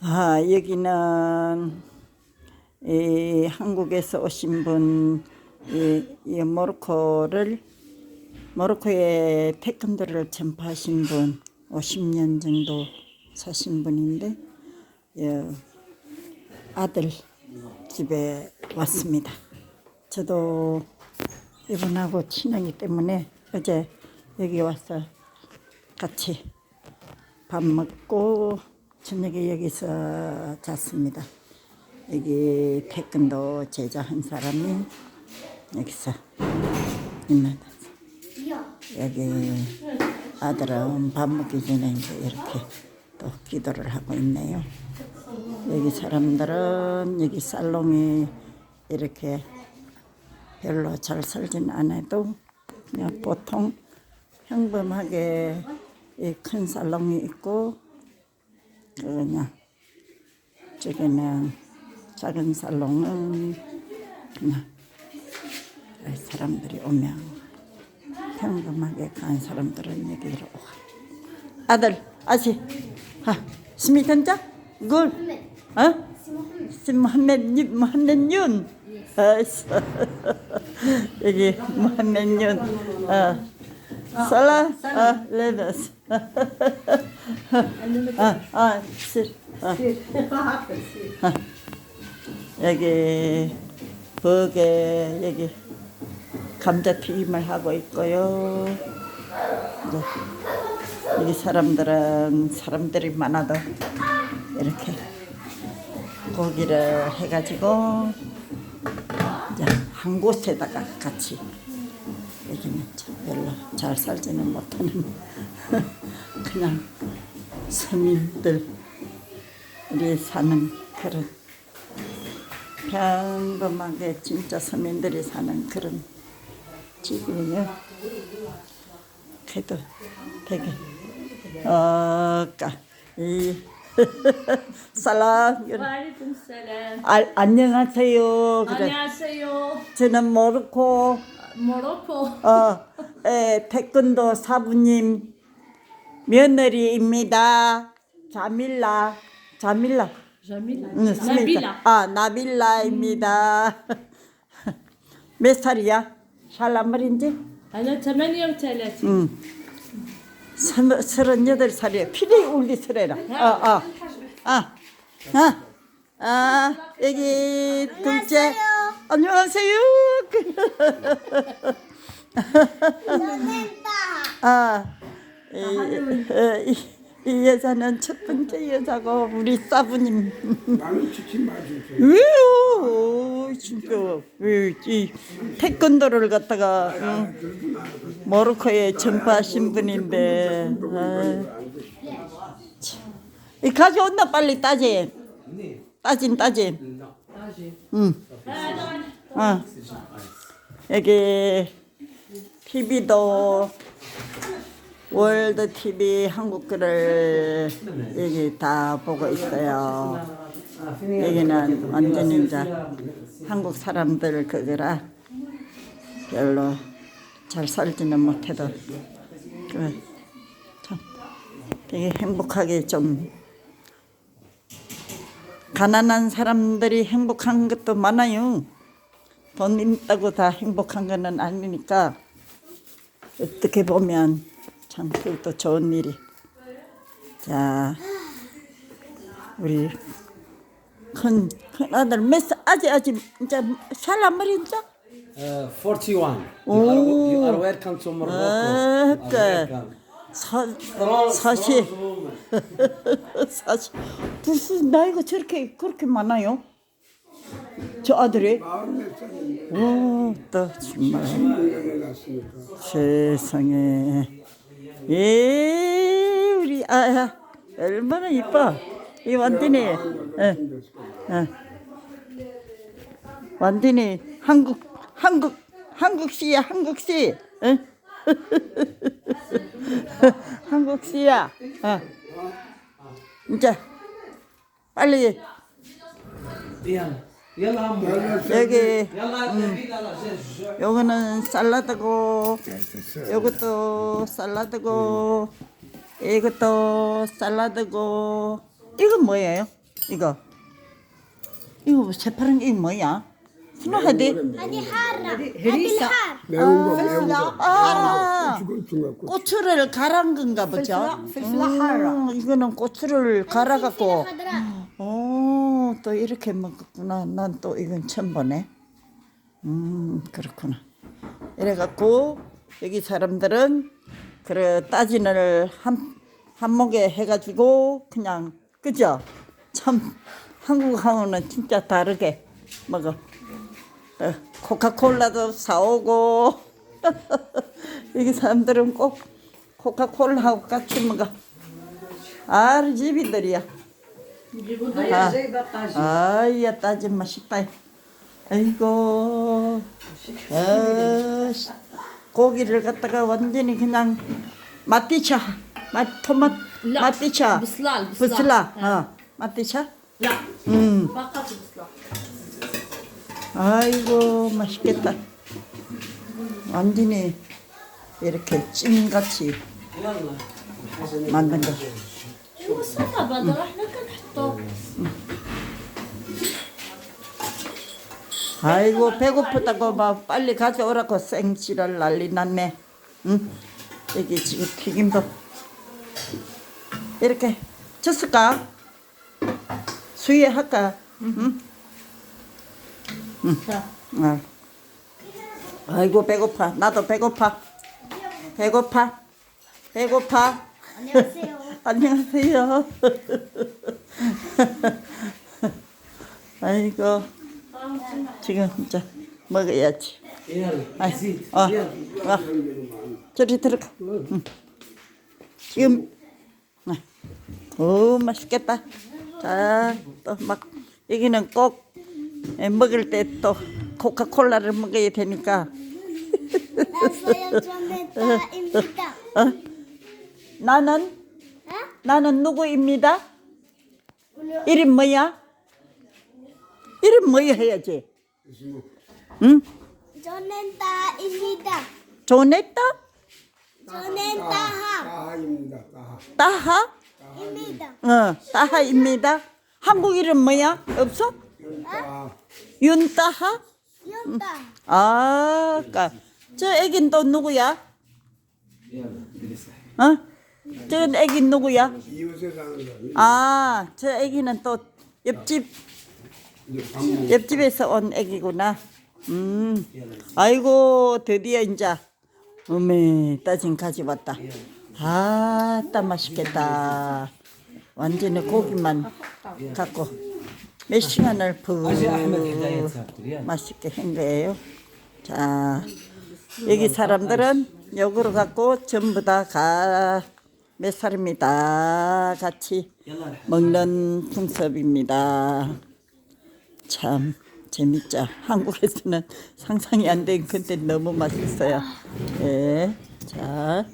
아, 여기는 이 한국에서 오신 분, 이, 이 모로코를 모로코에 태권도를 전파하신 분, 50년 정도 사신 분인데, 예, 아들 집에 왔습니다. 저도 이분하고 친하기 때문에 어제 여기 와서 같이 밥 먹고 저녁에 여기서 잤습니다. 여기 태권도 제자 한 사람이 여기서 있는 여기 아들은 밥 먹기 전에 이제 이렇게 또 기도를 하고 있네요. 여기 사람들은 여기 살롱이 이렇게 별로 잘 살진 않아도 그냥 보통 평범하게 이큰 살롱이 있고 그냥 저기는 작은 살롱은 그냥 사람들이 오면 평범하게 간 사람들은 여기로 와. 아들 아시 하 스미탄자 굴 어? 시 모함메드 모함메드 윤. 여기 모함메드 윤 어. 살라 아 레베스 아 아 실 아. 아. 여기 버게 여기 감자 튀김을 하고 있고요. 이제 여기 사람들은 사람들이 많아도 이렇게 고기를 해가지고 이제 한 곳에다가 같이 여기는 참 별로 잘 살지는 못하는 그냥 서민들이 사는 그런 평범하게 진짜 서민들이 사는 그런 집이에요. 그래도 되게 어까 이 살람 알 아, 안녕하세요. 그래. 안녕하세요. 저는 모로코 모로코 어 에, 태권도 사부님 며느리입니다. 자밀라, 자밀라. 자밀라. 응, 나빌라. 아, 나빌라입니다. 몇 살이야? 살란 말인지? 아니요, 저만 영차이라 응. 서른여덟 살이야. 피디 울리스레라. 아, 아, 아, 아, 아, 여기 둘째. 안녕하세요. 안녕하세요. 아. 이, 어, 이, 이 여자는 첫 번째 여자고 우리 사부님. 나는 치킨 맛있어요. 왜요? 진짜 왜 이 태권도를 갖다가 응, 모로코에 전파하신 분인데 아, 참. 이 가져온나 빨리 따지 따진 따진 응 어. 여기 TV도 월드 TV 한국 글을 여기 다 보고 있어요. 여기는 완전히 이제 한국 사람들 그거라 별로 잘 살지는 못해도 그참 되게 행복하게 좀 가난한 사람들이 행복한 것도 많아요. 돈 있다고 다 행복한 거는 아니니까 어떻게 보면 참 그것도 좋은 일이. 자, 우리 큰, 큰 아들 몇 살, 아직 아직 이제 살라머리 이제 Uh, 41. You, are, you are welcome to Morocco. 아, You are 그 welcome. 사, 사실. 사실 무슨 나이가 저렇게 그렇게 많아요? 저 아들이 와또 정말. 세상에 이 우리 아야 얼마나 이뻐 이 완전히 예, 예. 완전히 한국 한국 한국시야 한국시 예? 한국시야 어. 이제 빨리 미안 يلا عمو 여기 يلا نبيل على جاج 요거는 샐러드고 요것도 샐러드고 이것도 샐러드고 이건 뭐예요? 이거 이거 새파란 게 뭐야? 스노하디? هذه حارة هذه الحار 매운 거 매운 거. 아 죽은 중국 고추를 갈아한 건가 보죠? 음, 이거는 고추를 갈아갖고 خضراء 오, 또 이렇게 먹었구나. 난 또 이건 처음 보네. 음, 그렇구나. 이래갖고 여기 사람들은 그래 따진을 한 한목에 해가지고 그냥 그죠? 참 한국하고는 진짜 다르게 먹어. 어, 코카콜라도 사오고 여기 사람들은 꼭 코카콜라하고 같이 먹어. 아, 집이들이야. 아, 아이야 따지 마 식빵. 아이고. 아, 고기를 갖다가 완전히 그냥 맛비차. 맛 토맛 맛비차. 부슬라. 부슬라. 어, 맛비차? 야. 음. 아이고 맛있겠다. 완전히 이렇게 찜같이 만든 거. 아이고 배고프다고 막 빨리 가져오라고 생지를 난리 났네. 응? 여기 지금 튀김도 이렇게 쳤을까? 수위에 할까? 응? 응. 응. 아. 아이고 배고파. 나도 배고파. 배고파. 배고파. 안녕하세요. 안녕하세요. 아이고. 지금 이제 먹어야지. 아이, 어, 와. 저리 들어가. 응. 지금, 아, 오, 맛있겠다. 자, 또 막, 여기는 꼭 예, 먹을 때 또 코카콜라를 먹어야 되니까. 어? 어? 나는 나는 누구입니다? 이름 뭐야? 이름 뭐야 해야지. 응? 조넨다입니다. 조넨다? 조넨다. 따하입니다. 따하. 입니다. 어, 따하입니다. 한국 이름 뭐야? 없어? 어? 윤따하. 윤따. 아, 까저 애긴 또 누구야? 어? 저 애기 누구야? 이웃에 사는 사람. 아, 저 애기는 또 옆집 옆집에서 온 애기구나. 음. 아이고, 드디어 이제 어메, 따진 가지 왔다. 아, 따 맛있겠다. 완전히 고기만 갖고 몇 시간을 푹 맛있게 한 거예요. 자, 여기 사람들은 역으로 갖고 전부 다 가. 몇 살입니다. 같이 먹는 풍습입니다. 참 재밌죠. 한국에서는 상상이 안 된 근데 너무 맛있어요. 예. 자.